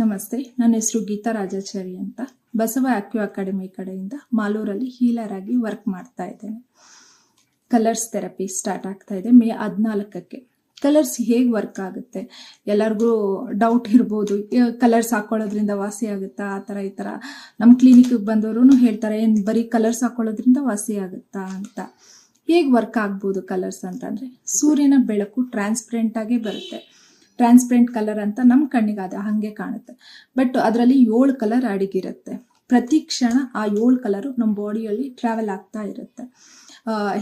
ನಮಸ್ತೆ, ನನ್ನ ಹೆಸರು ಗೀತಾ ರಾಜಾಚಾರಿ ಅಂತ. ಬಸವ ಆಕ್ಯೂ ಅಕಾಡೆಮಿ ಕಡೆಯಿಂದ ಮಾಲೂರಲ್ಲಿ ಹೀಲರ್ ಆಗಿ ವರ್ಕ್ ಮಾಡ್ತಾ ಇದ್ದೇನೆ. ಕಲರ್ಸ್ ಥೆರಪಿ ಸ್ಟಾರ್ಟ್ ಆಗ್ತಾ ಇದೆ, ಮೇ ಹದಿನಾಲ್ಕಕ್ಕೆ. ಕಲರ್ಸ್ ಹೇಗೆ ವರ್ಕ್ ಆಗುತ್ತೆ? ಎಲ್ಲರಿಗೂ ಡೌಟ್ ಇರ್ಬೋದು ಕಲರ್ಸ್ ಹಾಕೊಳ್ಳೋದ್ರಿಂದ ವಾಸಿ ಆಗುತ್ತಾ? ಆ ಥರ ಈ ಥರ. ನಮ್ಮ ಕ್ಲಿನಿಕ್ಗೆ ಬಂದವರು ಹೇಳ್ತಾರೆ, ಏನು ಬರೀ ಕಲರ್ಸ್ ಹಾಕೊಳ್ಳೋದ್ರಿಂದ ವಾಸಿ ಆಗುತ್ತಾ ಅಂತ. ಹೇಗೆ ವರ್ಕ್ ಆಗ್ಬೋದು ಕಲರ್ಸ್ ಅಂತಂದರೆ, ಸೂರ್ಯನ ಬೆಳಕು ಟ್ರಾನ್ಸ್ಪರೆಂಟಾಗೇ ಬರುತ್ತೆ. ಟ್ರಾನ್ಸ್ಪರೆಂಟ್ ಕಲರ್ ಅಂತ ನಮ್ಮ ಕಣ್ಣಿಗೆ ಅದು ಹಾಗೆ ಕಾಣುತ್ತೆ. ಬಟ್ ಅದರಲ್ಲಿ ಏಳು ಕಲರ್ ಅಡಗಿರುತ್ತೆ ಪ್ರತಿ ಕ್ಷಣ ಆ ಏಳು ಕಲರು ನಮ್ಮ ಬಾಡಿಯಲ್ಲಿ ಟ್ರಾವೆಲ್ ಆಗ್ತಾ ಇರುತ್ತೆ.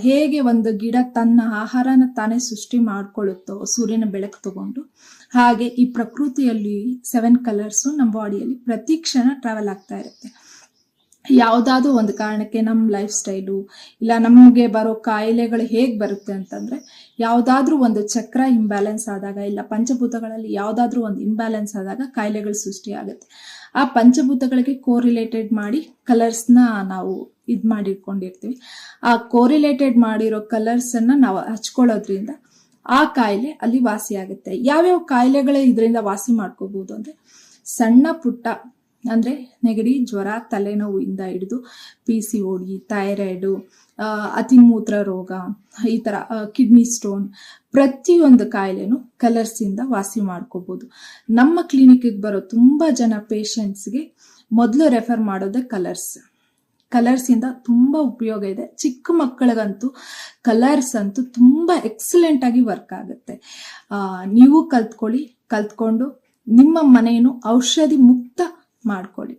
ಹೇಗೆ ಒಂದು ಗಿಡ ತನ್ನ ಆಹಾರನ ತಾನೇ ಸೃಷ್ಟಿ ಮಾಡ್ಕೊಳ್ಳುತ್ತೋ, ಸೂರ್ಯನ ಬೆಳಕು ತಗೊಂಡು, ಹಾಗೆ ಈ ಪ್ರಕೃತಿಯಲ್ಲಿ ಸೆವೆನ್ ಕಲರ್ಸು ನಮ್ಮ ಬಾಡಿಯಲ್ಲಿ ಪ್ರತಿ ಕ್ಷಣ ಟ್ರಾವೆಲ್ ಆಗ್ತಾ ಇರುತ್ತೆ. ಯಾವುದಾದ್ರೂ ಒಂದು ಕಾರಣಕ್ಕೆ ನಮ್ಮ ಲೈಫ್ ಸ್ಟೈಲು ಇಲ್ಲ ನಮಗೆ ಬರೋ ಕಾಯಿಲೆಗಳು ಹೇಗೆ ಬರುತ್ತೆ ಅಂತಂದರೆ, ಯಾವುದಾದ್ರೂ ಒಂದು ಚಕ್ರ ಇಂಬ್ಯಾಲೆನ್ಸ್ ಆದಾಗ, ಇಲ್ಲ ಪಂಚಭೂತಗಳಲ್ಲಿ ಯಾವುದಾದ್ರೂ ಒಂದು ಇಂಬ್ಯಾಲೆನ್ಸ್ ಆದಾಗ ಕಾಯಿಲೆಗಳು ಸೃಷ್ಟಿಯಾಗುತ್ತೆ. ಆ ಪಂಚಭೂತಗಳಿಗೆ ಕೋರಿಲೇಟೆಡ್ ಮಾಡಿ ಕಲರ್ಸ್ನ ನಾವು ಇದು ಮಾಡಿಟ್ಕೊಂಡಿರ್ತೀವಿ. ಆ ಕೋರಿಲೇಟೆಡ್ ಮಾಡಿರೋ ಕಲರ್ಸನ್ನು ನಾವು ಹಚ್ಕೊಳ್ಳೋದ್ರಿಂದ ಆ ಕಾಯಿಲೆ ಅಲ್ಲಿ ವಾಸಿ ಆಗುತ್ತೆ ಯಾವ್ಯಾವ ಕಾಯಿಲೆಗಳು ಇದರಿಂದ ವಾಸಿ ಮಾಡ್ಕೋಬಹುದು ಅಂದರೆ, ಸಣ್ಣ ಪುಟ್ಟ ಅಂದರೆ ನೆಗಡಿ, ಜ್ವರ, ತಲೆನೋವಿಂದ ಹಿಡಿದು P C O D thyroid ಅತಿಮೂತ್ರ ರೋಗ, ಈ ಥರ ಕಿಡ್ನಿ ಸ್ಟೋನ್ ಪ್ರತಿಯೊಂದು ಕಾಯಿಲೆನೂ ಕಲರ್ಸಿಂದ ವಾಸಿ ಮಾಡ್ಕೋಬೋದು. ನಮ್ಮ ಕ್ಲಿನಿಕ್ಕಿಗೆ ಬರೋ ತುಂಬ ಜನ ಪೇಷಂಟ್ಸ್ಗೆ ಮೊದಲು ರೆಫರ್ ಮಾಡೋದೇ ಕಲರ್ಸ್ ಕಲರ್ಸಿಂದ ತುಂಬ ಉಪಯೋಗ ಇದೆ. ಚಿಕ್ಕ ಮಕ್ಕಳಿಗಂತೂ ಕಲರ್ಸ್ ಅಂತೂ ತುಂಬ ಎಕ್ಸಲೆಂಟಾಗಿ ವರ್ಕ್ ಆಗುತ್ತೆ. ನೀವು ಕಲ್ತ್ಕೊಳ್ಳಿ, ಕಲ್ತ್ಕೊಂಡು ನಿಮ್ಮ ಮನೆಯನ್ನು ಔಷಧಿ ಮುಕ್ತ ಮಾಡ್ಕೊಳ್ಳಿ.